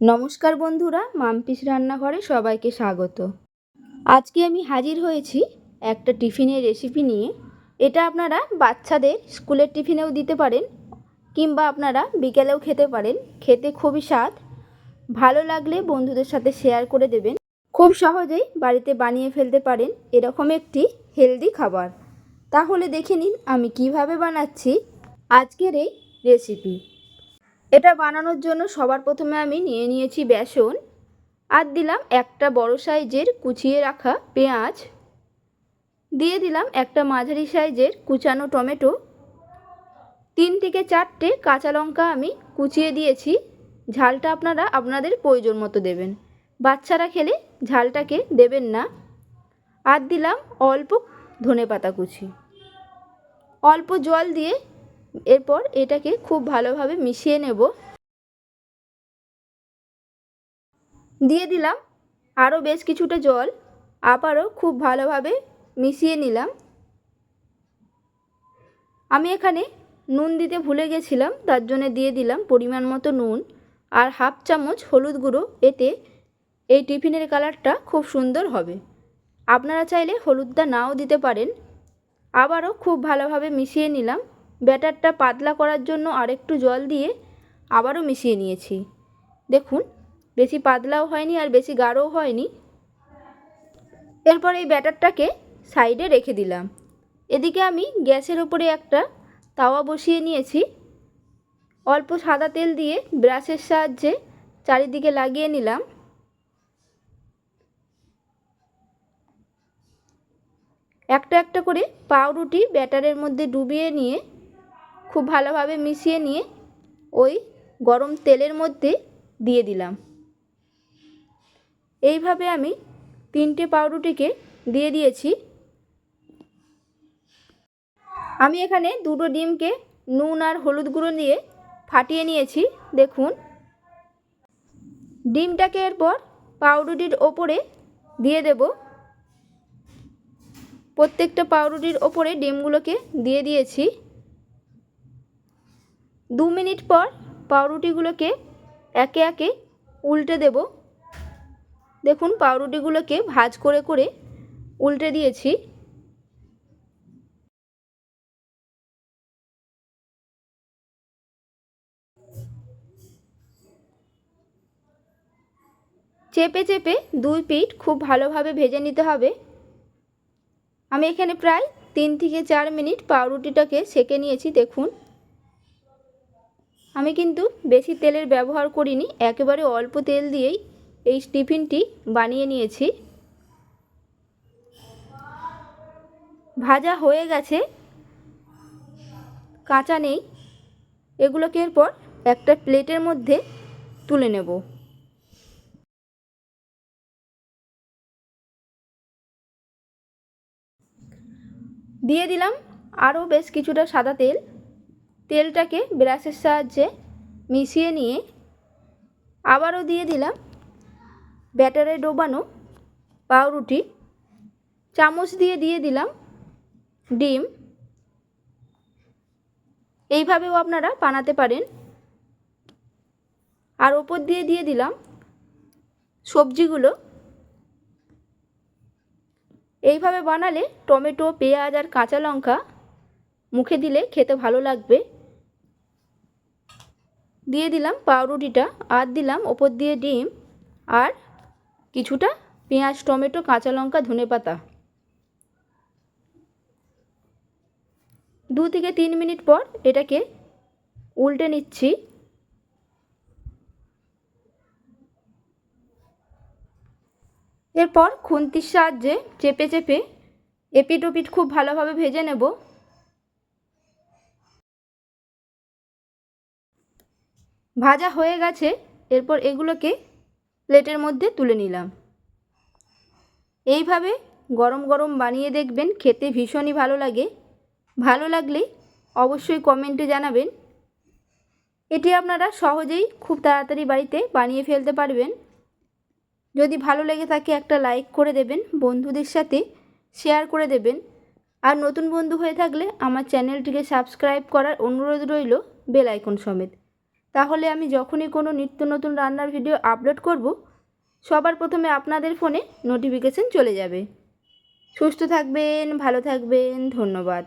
নমস্কার বন্ধুরা মামপিস রান্নাঘরে সবাইকে স্বাগত। আজকে আমি হাজির হয়েছি একটা টিফিনের রেসিপি নিয়ে। এটা আপনারা বাচ্চাদের স্কুলের টিফিনেও দিতে পারেন, কিংবা আপনারা বিকেলেও খেতে পারেন। খেতে খুবই স্বাদ। ভালো লাগলে বন্ধুদের সাথে শেয়ার করে দেবেন। খুব সহজেই বাড়িতে বানিয়ে ফেলতে পারেন এরকম একটি হেলদি খাবার। তাহলে দেখে নিন আমি কীভাবে বানাচ্ছি আজকের এই রেসিপি এটা বানানোর জন্য সবার প্রথমে আমি নিয়ে নিয়েছি বেসন। আর দিলাম একটা বড় সাইজের কুচিয়ে রাখা পেঁয়াজ। দিয়ে দিলাম একটা মাঝারি সাইজের কুচানো টমেটো। তিন থেকে চারটে কাঁচা লঙ্কা আমি কুচিয়ে দিয়েছি। ঝালটা আপনারা আপনাদের প্রয়োজন মতো দেবেন। বাচ্চারা খেলে ঝালটাকে দেবেন না। আর দিলাম অল্প ধনে পাতা কুচি। অল্প জল দিয়ে এরপর এটাকে খুব ভালোভাবে মিশিয়ে নেব। দিয়ে দিলাম আরও বেশ কিছুটা জল। আবারও খুব ভালোভাবে মিশিয়ে নিলাম। আমি এখানে নুন দিতে ভুলে গেছিলাম, তার জন্য দিয়ে দিলাম পরিমাণ মতো নুন আর হাফ চামচ হলুদ গুঁড়ো। এতে এই টিফিনের কালারটা খুব সুন্দর হবে। আপনারা চাইলে হলুদটা নাও দিতে পারেন। আবারও খুব ভালোভাবে মিশিয়ে নিলাম। ব্যাটারটা পাতলা করার জন্য আরেকটু জল দিয়ে আবারও মিশিয়ে নিয়েছি। দেখুন, বেশি পাতলাও হয়নি আর বেশি গাঢ়ও হয়নি। এরপর এই ব্যাটারটাকে সাইডে রেখে দিলাম। এদিকে আমি গ্যাসের ওপরে একটা তাওয়া বসিয়ে নিয়েছি। অল্প সাদা তেল দিয়ে ব্রাশের সাহায্যে চারিদিকে লাগিয়ে নিলাম। একটা একটা করে পাউরুটি ব্যাটারের মধ্যে ডুবিয়ে নিয়ে খুব ভালোভাবে মিশিয়ে নিয়ে ওই গরম তেলের মধ্যে দিয়ে দিলাম। এইভাবে আমি তিনটে পাউরুটিকে দিয়ে দিয়েছি। আমি এখানে দুটো ডিমকে নুন আর হলুদ গুঁড়ো দিয়ে ফাটিয়ে নিয়েছি, দেখুন। ডিমটাকে এরপর পাউরুটির ওপরে দিয়ে দেব। প্রত্যেকটা পাউরুটির ওপরে ডিমগুলোকে দিয়ে দিয়েছি। দু মিনিট পর পাউরুটিগুলোকে একে একে উল্টে দেব। দেখুন, পাউরুটিগুলোকে ভাজ করে করে উল্টে দিয়েছি। চেপে চেপে দুই পিঠ খুব ভালোভাবে ভেজে নিতে হবে। আমি এখানে প্রায় তিন থেকে চার মিনিট পাউরুটিটাকে সেকে নিয়েছি, দেখুন। আমি কিন্তু বেশি তেলের ব্যবহার করিনি, একেবারে অল্প তেল দিয়েই এই টিফিনটি বানিয়ে নিয়েছি। ভাজা হয়ে গেছে, কাঁচা নেই। এগুলোকে এরপর একটা প্লেটের মধ্যে তুলে নেব। দিয়ে দিলাম আরও বেশ কিছুটা সাদা তেল। তেলটাকে ব্রাশের সাহায্যে মিশিয়ে নিয়ে আবারও দিয়ে দিলাম ব্যাটারে ডোবানো পাউরুটি। চামচ দিয়ে দিয়ে দিলাম ডিম। এইভাবেও আপনারা বানাতে পারেন। আর ওপর দিয়ে দিয়ে দিলাম সবজিগুলো। এইভাবে বানালে টমেটো, পেঁয়াজ আর কাঁচা লঙ্কা মুখে দিলে খেতে ভালো লাগবে। দিয়ে দিলাম পাউরুটিটা, আর দিলাম ওপর দিয়ে ডিম, আর কিছুটা পেঁয়াজ, টমেটো, কাঁচা লঙ্কা, ধনে পাতা। দু থেকে তিন মিনিট পর এটাকে উল্টে নিচ্ছি। এরপর খুন্তির সাহায্যে চেপে চেপে এপিট ওপিট খুব ভালোভাবে ভেজে নেব। ভাজা হয়ে গেছে, এরপর এগুলোকে প্লেটের মধ্যে তুলে নিলাম। এইভাবে গরম গরম বানিয়ে দেখবেন, খেতে ভীষণই ভালো লাগে। ভালো লাগলে অবশ্যই কমেন্টে জানাবেন। এটি আপনারা সহজেই খুব তাড়াতাড়ি বাড়িতে বানিয়ে ফেলতে পারবেন। যদি ভালো লেগে থাকে একটা লাইক করে দেবেন, বন্ধুদের সাথে শেয়ার করে দেবেন। আর নতুন বন্ধু হয়ে থাকলে আমার চ্যানেলটিকে সাবস্ক্রাইব করার অনুরোধ রইল, বেল আইকন সমেত। তাহলে আমি যখনই কোনো নিত্য নতুন রান্নার ভিডিও আপলোড করব, সবার প্রথমে আপনাদের ফোনে নোটিফিকেশন চলে যাবে। সুস্থ থাকবেন, ভালো থাকবেন, ধন্যবাদ।